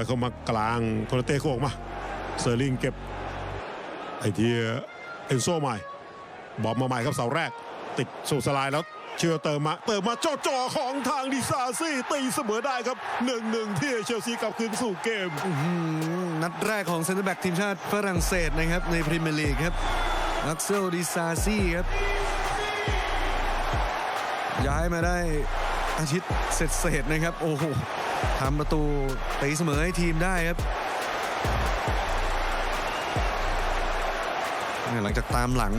อยเข้ามากลางโคนาเต้โค้งมาเซอร์ลิงเก็บไอเทียเอนโซใหม่บอมมาใหม่ครับเสาแรก ติดสู่สลายแล้วเชื่อเติมมาเติมมาจ่อจ่อๆของทางดิซาซี่ตีเสมอได้ครับหนึ่งหนึ่งที่เชลซีกลับคืนสู่เกม นัดแรกของเซนเตอร์แบ็กทีมชาติฝรั่งเศสนะครับ ในพรีเมียร์ลีกครับนักเซลดิซาซี่ครับ ย้ายมาได้อาทิตย์เสร็จๆนะครับ โอ้โห ทำประตูตีเสมอให้ทีมได้ครับหลังจากตามหลัง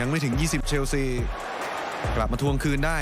ยังไม่ถึง 20 เชลซี กลับมาทวงคืนได้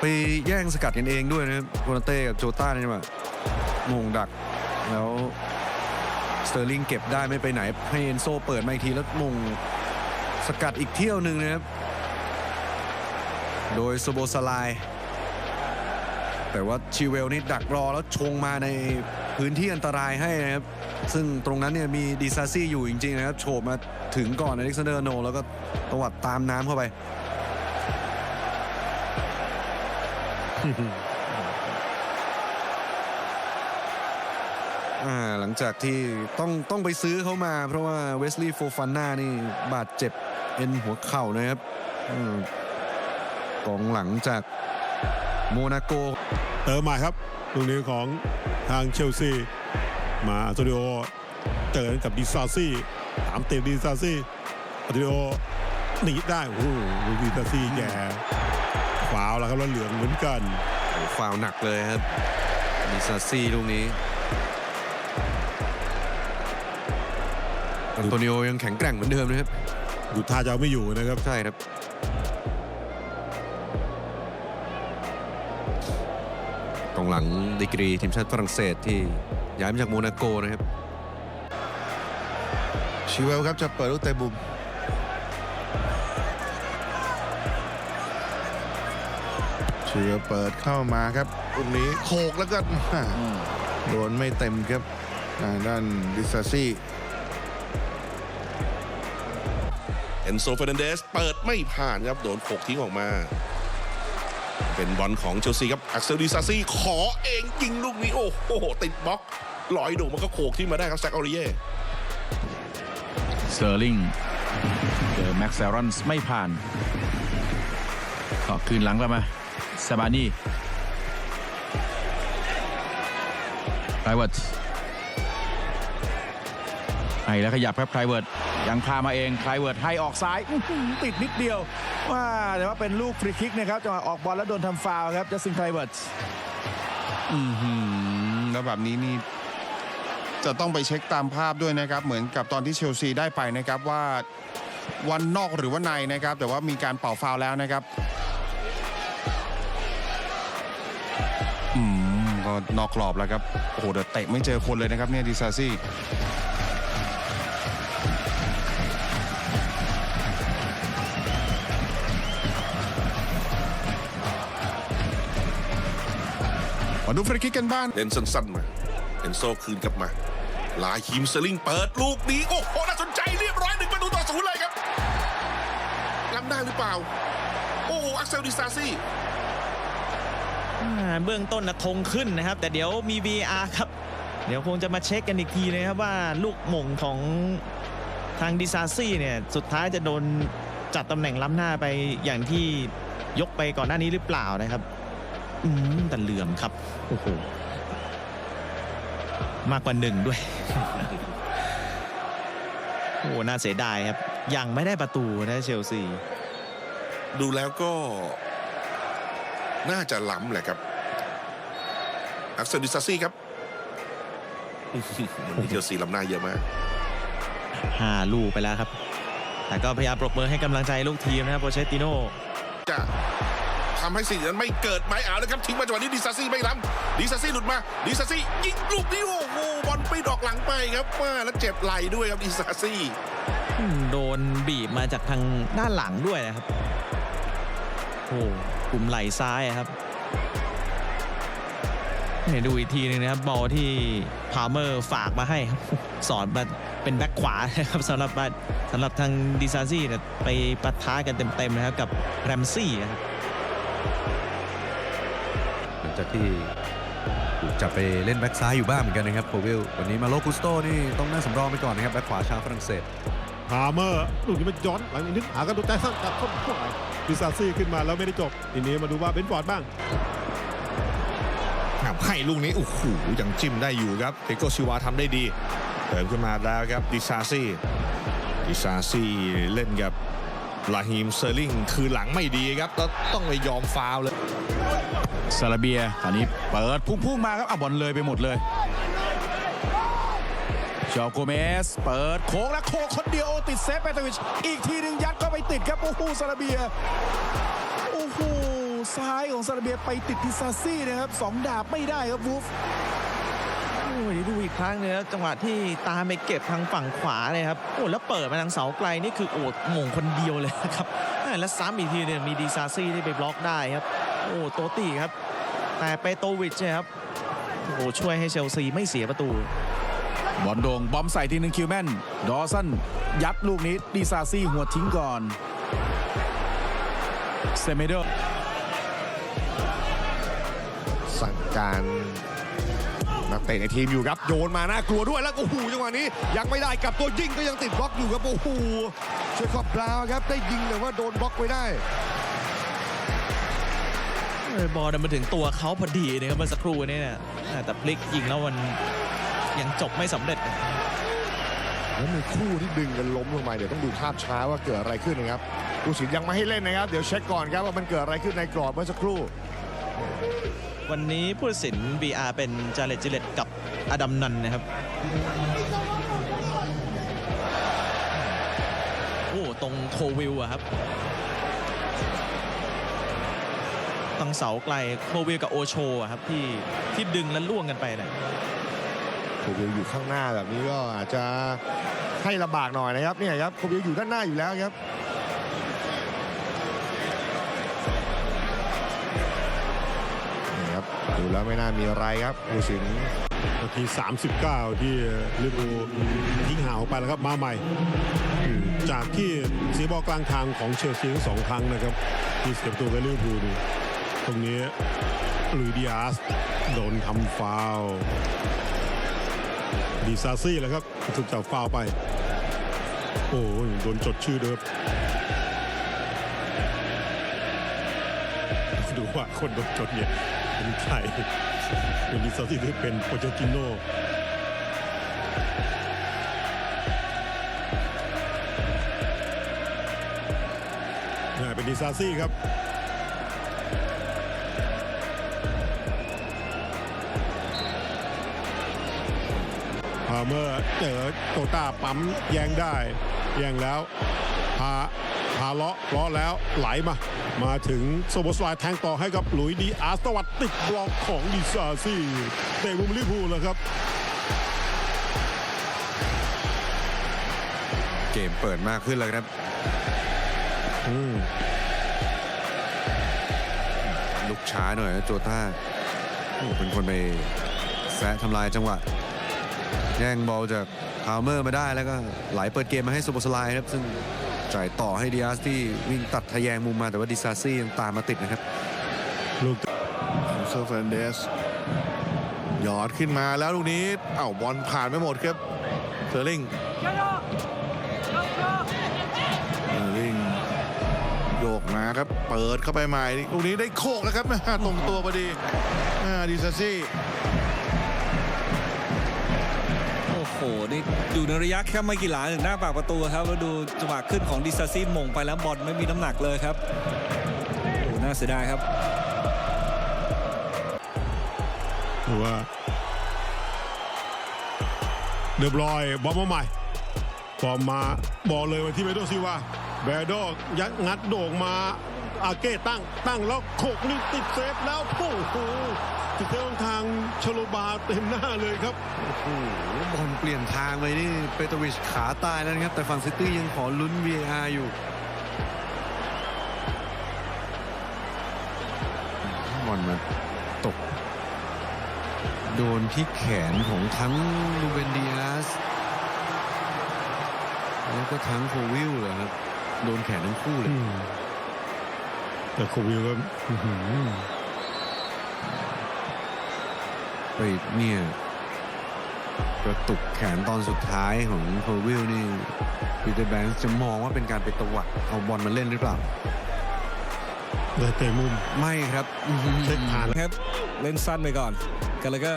ไปแย่งสกัดกันเองด้วยนะครับโคนาเต้กับโจต้าเนี่ยมาโมงดัก แล้วสเตอร์ลิงเก็บได้ไม่ไปไหน ให้เอนโซเปิดมาอีกทีแล้วมงสกัดอีกเที่ยวหนึ่งนะครับ โดยสโบสลาย แต่ว่าชิเวลนี่ดักรอแล้วชงมาในพื้นที่อันตรายให้นะครับ ซึ่งตรงนั้นเนี่ยมีดีซาซี่อยู่จริงๆนะครับ โฉบมาถึงก่อนอเล็กซานเดอร์โน แล้วก็ตวัดตามน้ำเข้าไป หลังจากที่ต้องต้องไปซื้อเขามา เพราะว่าเวสลีย์โฟฟาน่านี่บาดเจ็บเอ็นหัวเข่านะครับกองหลังจากโมนาโก เติมใหม่ครับลูกนี้ของทางเชลซี มาอันโตนิโอเจอกับดิซาซี่ตามเต็มดิซาซี่อันโตนิโอหนีได้โอ้โหดิซาซี่แย่ฟาวแล้วครับแล้วเหลืองเหมือนกันโอ้ฟาวหนักเลยครับดิซาซี่ลูกนี้อันโตนิโอยังแข็งแกร่งเหมือนเดิมนะครับดูท่าจะเอาไม่อยู่นะครับใช่ครับ องหลังดีกรีทีมชาติฝรั่งเศสที่ย้ายมาจากโมนาโกนะครับชิเวลครับจะเปิดลูกเตะบุมชิเวลเปิดเข้ามาครับลูกนี้โขกแล้วก็อ่าโดนไม่เต็มครับทางด้านดิซาซี่เอนโซเฟรนันเดสเปิดไม่ผ่านครับ โดนโขกทิ้งออกมา เป็นบอลของเชลซีครับอักเซลดิซาซี่ขอเองยิงลูกนี้โอ้โหติดบล็อกลอยโด่งมันก็โขกที่มาได้ครับแซคออริเย่สเตอร์ลิงเจอแม็กซ์แซรอนส์ไม่ผ่านก็คืนหลังกลับมาซาบานีไพรเวิร์ดให้แล้วขยับครับไพรเวิร์ดยังพามาเองไพรเวิร์ดให้ออกซ้ายติดนิดเดียว ว่าแต่ว่าเป็นลูกฟรีคิกนะครับจังหวะออกบอลแล้วโดนทำฟาวครับจัสตินไพรเวิร์ดอือหือแล้วแบบนี้นี่จะต้องไปเช็คตามภาพด้วยนะครับ เหมือนกับตอนที่เชลซีได้ไปนะครับว่าวันนอกหรือว่าในนะครับ แต่ว่ามีการเป่าฟาวแล้วนะครับอืมก็นอกกรอบแล้วครับโอ้โหเดเตะไม่เจอคนเลยนะครับเนี่ยดิซาซี่ มาดูฟรีคิกกันบ้านเล่นสั้นๆมาเอนโซคืนกลับมา ลาฮิมสลิงเปิดลูกนี้โอ้โหน่าสนใจเรียบร้อยหนึ่งประตูต่อศูนย์เลยครับล้ำได้หรือเปล่า โอ้โหอักเซลดิซาซี่อ่าเบื้องต้นนะธงขึ้นนะครับ แต่เดี๋ยวมี VR ครับ เดี๋ยวคงจะมาเช็คกันอีกทีนะครับว่าลูกหม่งของทางดิซาซี่เนี่ย สุดท้ายจะโดนจัดตำแหน่งล้ำหน้าไปอย่างที่ยกไปก่อนหน้านี้หรือเปล่านะครับ อืมแต่เหลื่อมครับ โอ้โห มากกว่าหนึ่งด้วย โอ้โหน่าเสียดายครับ ยังไม่ได้ประตูนะเชลซี ดูแล้วก็ น่าจะล้ำแหละครับ อักเซลดิซาซี่ครับวันนี้เชลซีล้ำหน้าเยอะมากห้าลูกไปแล้วครับ แต่ก็พยายามปรบมือให้กำลังใจลูกทีมนะครับโปเชตติโน่จะ ทำให้สิ่งนั้นไม่เกิดไมเอาเลยครับทิ้งมาจังหวะนี้ดิซาซี่ไม่ล้ำดิซาซี่หลุดมาดิซาซี่ยิงลูกนี้โอ้โหบอลไปดอกหลังไปครับมาแล้วเจ็บไหล่ด้วยครับดิซาซี่โดนบีบมาจากทางด้านหลังด้วยนะครับโอ้กลุ่มไหล่ซ้ายครับเนี่ยดูอีกทีหนึงนะครับบอลที่พาเมอร์ฝากมาให้ครับสอนมาเป็นแบ็คขวานะครับสำหรับสำหรับทางดิซาซี่เนี่ยไปปะทะกันเต็มๆนะครับกับแรมซี่นะครับ หลังจากที่ถูกจะไปเล่นแบ็กซ้ายอยู่บ้างเหมือนกันนะครับโควิลวันนี้มาโลกุสโตนี่ต้องนั่งสำรองไปก่อนนะครับแบ็กขวาชาวฝรั่งเศสพาเมอร์ลูกนี้มันย้อนหลังอีกนิดหากันดูแต่สั้นตัดเข้าขวาดิซาซี่ขึ้นมาแล้วไม่ได้จบทีนี้มาดูว่าเบนฟอร์ดบ้างครับให้ลูกนี้โอ้โหยังจิ้มได้อยู่ครับเทโกซิวาทำได้ดีเติมขึ้นมาแล้วครับดิซาซี่ดิซาซี่เล่นกับ ลาฮิมเซอร์ลิงคือหลังไม่ดีครับแล้วต้องไปยอมฟาวเลยซาลาเบียคราวนี้เปิดพุ่งๆมาครับอะบอลเลยไปหมดเลยชอโกเมส เปิดโค้งแล้วโค้งคนเดียวติดเซฟเปตวิช อีกทีหนึ่งยัดก็ไปติดครับ โอ้โหซาลาเบีย โอ้โหซ้ายของซาลาเบียไปติดดิซาซี่นะครับสองดาบไม่ได้ครับวูฟ ยดูอีกครั้งเนี่ยครับจังหวะที่ตามไปเก็บทางฝั่งขวาเลยครับโอ้แล้วเปิดมาทางเสาไกลนี่คือโอ้หม่งคนเดียวเลยนะครับแล้วซ้ำอีกทีเนี่ยมีดีซาซี่ที่ไปบล็อกได้ครับ โอ้โตตีครับ แต่เปโตวิชครับโอ้ช่วยให้เชลซีไม่เสียประตูบอลโด่งบอมใส่ทีหนึ่งคิวแมนดอสันยัดลูกนี้ดิซาซี่หัวทิ้งก่อนเซเมโดอร์สั่งการ นักเตะในทีมอยู่ครับโยนมาน่ากลัวด้วยแล้วโอ้โหจังหวะนี้ยังไม่ได้กลับตัวยิงก็ยังติดบล็อกอยู่ครับโอ้โหช่วยขอบบราวน์ครับได้ยิงแต่ว่าโดนบล็อกไว้ได้เออบอลมันมาถึงตัวเขาพอดีนะครับเมื่อสักครู่นี้เนี่ยอ่าแต่พลิกยิงแล้วมันยังจบไม่สำเร็จแล้วมีคู่ที่ดึงกันล้มลงไปเดี๋ยวต้องดูภาพช้าว่าเกิดอะไรขึ้นนะครับผู้สินยังไม่ให้เล่นนะครับ เดี๋ยวเช็คก่อนครับว่ามันเกิดอะไรขึ้นในกรอบเมื่อสักครู่ วันนี้ผู้ตัดสิน VR เป็นจาเลจิเลตกับอดัมนันนะครับ โอ้ตรงโควิลอะครับตังเสาไกลโควิลกับโอโชอะครับที่ที่ดึงแล้วล่วงกันไปนะโควิลอยู่ข้างหน้าแบบนี้ก็อาจจะให้ลำบากหน่อยนะครับเนี่ยครับโควิลอยู่ด้านหน้าอยู่แล้วครับ แล้วไม่น่ามีอะไรครับผู้สินนาที 39 ที่ลิเวอร์พูลทิ้งห่างออกไปแล้วครับมาใหม่ จากที่เสียบอลกลางทางของเชลซีทั้งสองครั้งนะครับ ที่เสียประตูกับลิเวอร์พูนี่ตรงนี้ลุยดิอาสโดนทำฟาวล์ดีซาซี่แหละครับถูกจับฟาวไป โอ้ยโดนจดชื่อเดิม ดูว่าคนโดนจดเนี่ยเป็นใครเป็นดิซาซี่หรือเป็นโปเจติโน่น่เป็นดิซาซี่ครับพาเมอร์เจอโตต้าปั๊มแยงได้ แยงแล้วพา พาเลาะเลาะแล้วไหลมา มาถึงโซโบสไลด์แทงต่อให้กับหลุยดีอาร์สตวัดติดบล็อกของดิซาซี่เตะมุมลิเวอร์พูลแล้วครับ เกมเปิดมากขึ้นแล้วครับอืมลุกช้าหน่อยนะโจต้าโอ้เป็นคนไปแซะทำลายจังหวะแย่งบอลจากพาวเมอร์มาได้แล้วก็ไหลเปิดเกมมาให้ซูเปอร์สไลด์ครับ ซึ่ง จ่ายต่อให้ดิอาสที่วิ่งตัดทะแยงมุมมาแต่ว่าดิซาซี่ยังตามมาติดนะครับลูกเซอร์เฟนเดสหยอดขึ้นมาแล้วลูกนี้เอ้าบอลผ่านไม่หมดครับเซอร์ลิงเซอร์ลิงโยกมาครับ เปิดเข้าไปใหม่ลูกนี้ได้โคกแล้วครับตรงตัวพอดีอ่าดิซาซี่ หนี่อยู่ในระยะแค่ไม่กี่หลาถึงหน้าปากประตูครับแล้วดูจังหวะขึ้นของดิซาซี่มงไปแล้วบอลไม่มีน้ำหนักเลยครับโอ้น่าเสียดายครับถือว่าเรียบร้อยบอลมาใหม่บอลมาบอลเลยมาที่เบโดซิว่าเบโดยัดงัดโด่งมา อาเก้ตั้งตั้งแล้วโขกนี่ติดเซฟแล้วโอ้โหติดเซฟทางชโลบาเต็มหน้าเลยครับโอ้โหบอลเปลี่ยนทางไปนี่เปโตวิชขาตายแล้วนะครับ แต่ฝั่งซิตี้ยังขอลุ้น VAR อยู่บอลมาตก โดนที่แขนของทั้งลูเบนดิอาสแล้วก็ทั้งโควิลเลยครับ โดนแขนทั้งคู่เลย แต่โควิลก็อื้อหือไปเนี่ยกระตุกแขนตอนสุดท้ายของโควิลนี่ปีเตอร์แบงค์จะมองว่าเป็นการไปตวัดเอาบอลมาเล่นหรือเปล่าเลยเตะมุมไม่ครับอื้อหือเช็คผ่านครับเล่นสั้นไปก่อนกันเลยก็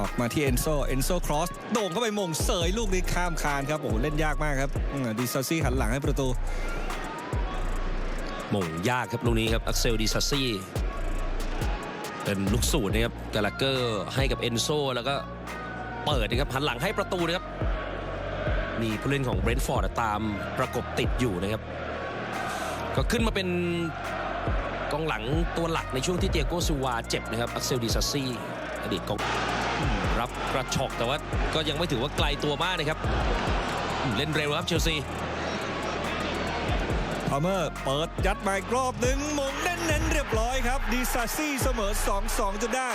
ออกมาที่เอนโซเอนโซครอสโด่งเข้าไปมงเสยลูกนี้ข้ามคานครับโอ้โหเล่นยากมากครับดิซาซี่หันหลังให้ประตู หม่งยากครับลูกนี้ครับอักเซลดีซาซี่เป็นลูกสูตรนะครับกาลาเกอร์ให้กับเอนโซแล้วก็เปิดนะครับหันหลังให้ประตูนะครับมีผู้เล่นของเบรนท์ฟอร์ดตามประกบติดอยู่นะครับ ก็ขึ้นมาเป็นกองหลังตัวหลักในช่วงที่เตียโกซิวาเจ็บนะครับอักเซลดีซาซี่อดีตกองรับกระชอกแต่ว่าก็ยังไม่ถือว่าไกลตัวมากนะครับ เล่นเร็วครับเชลซี พาเมอร์เปิดยัดมาอีกรอบหนึ่งมงเน้นๆเรียบร้อยครับดีซาซี่เสมอ 2-2จนได้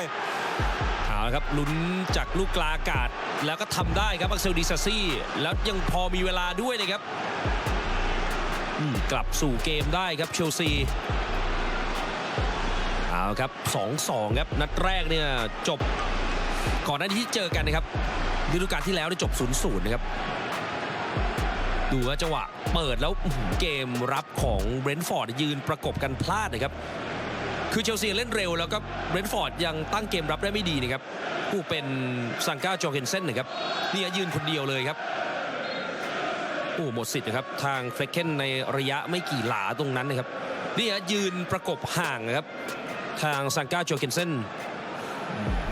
เอาละครับลุ้นจากลูกกลาอากาศแล้วก็ทำได้ครับอักเซลดิซาซี่แล้วยังพอมีเวลาด้วยนะครับกลับสู่เกมได้ครับเชลซีเอาครับ 2-2 ครับ นัดแรกเนี่ยจบก่อนหน้าที่เจอกันนะครับฤดูกาลที่แล้วเนี่ยจบ 0-0 นะครับ ดูว่าจังหวะเปิดแล้วเกมรับของเบรนท์ฟอร์ดยืนประกบกันพลาดนะครับ คือเชลซีเล่นเร็วแล้วก็เบรนท์ฟอร์ดยังตั้งเกมรับได้ไม่ดีนะครับผู้เป็นซังก้าจอร์เกนเซนนะครับเนี่ยยืนคนเดียวเลยครับโอ้หมดสิทธิ์นะครับทางเฟรเคนในระยะไม่กี่หลาตรงนั้นนะครับเนี่ยยืนประกบห่างนะครับทางซังก้าจอร์เกนเซน